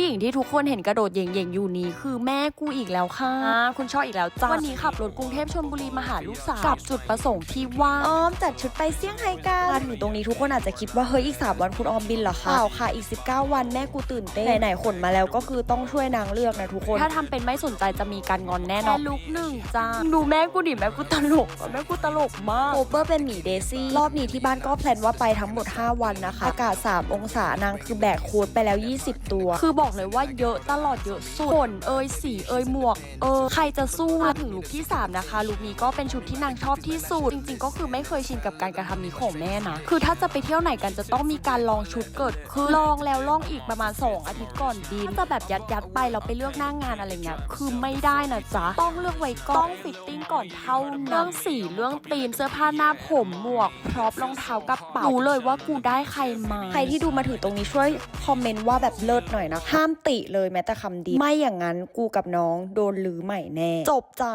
ผู้หญิงที่ทุกคนเห็นกระโดดเย่งๆอยู่นี้คือแม่กูอีกแล้วค่ะอ่าคุณชอบอีกแล้วจ้าวันนี้ขับรถกรุงเทพชลบุรีมาหาลูกสาวกับจุดประสงค์ที่ว่าออมจัดชุดไปเซี่ยงไฮ้กันมาถึงตรงนี้ทุกคนอาจจะคิดว่าเฮ้ยอีก 3 วันคุณออมบินเหรอคะเปล่าค่ะอีก 19 วันแม่กูตื่นเต้นไหนๆขนมาแล้วก็คือต้องช่วยนางเลือกนะทุกคน ถ้าทำเป็นไม่สนใจจะมีการงอนแน่นอนลุกหนึ่งจ้าดูแม่กูดิแม่กูตลกอะแม่กูตลกมากโอเปอร์เป็นหมีเดซี่รอบนี้ที่บ้านก็แพลนว่าไปทั้งหมด 5 วันนะคะอากาศ3องศานางคือแบกโค้ดไปแล้ว 20 ตัว คือบอกเลยว่าเยอะตลอดเยอะสุดขนเอยสีเอยหมวก เออใครจะสู้มาถึงลุคที่ 3 นะคะลุคนี้ก็เป็นชุดที่นางชอบที่สุด จริง ๆ ก็คือไม่เคยชินกับการกระทำนี้ของแม่นะ คือถ้าจะไปเที่ยวไหนกันจะต้องมีการลองชุดเกิดขึ้นลองแล้วลองอีกประมาณ 2 อาทิตย์ก่อนบินถ้าจะแบบยัดยัดๆไปเราไปเลือกหน้างงานอะไรเงี้ยคือไม่ได้นะจ๊ะต้องเลือกไว้ก่อนต้องฟิตติ้งก่อนเท่านั้นเรื่องสีเรื่องธีมเสื้อผ้าหน้าผมหมวกพร็อพรองเท้ากระเป๋ารู้เลยว่ากูได้ใครมา ใครที่ดูมาถึงตรงนี้ช่วยคอมเมนต์ว่าแบบเลิศหน่อยนะห้ามติเลยแม้แต่คำเดียวไม่อย่างนั้นกูกับน้องโดนลือใหม่แน่ จบจ้ะ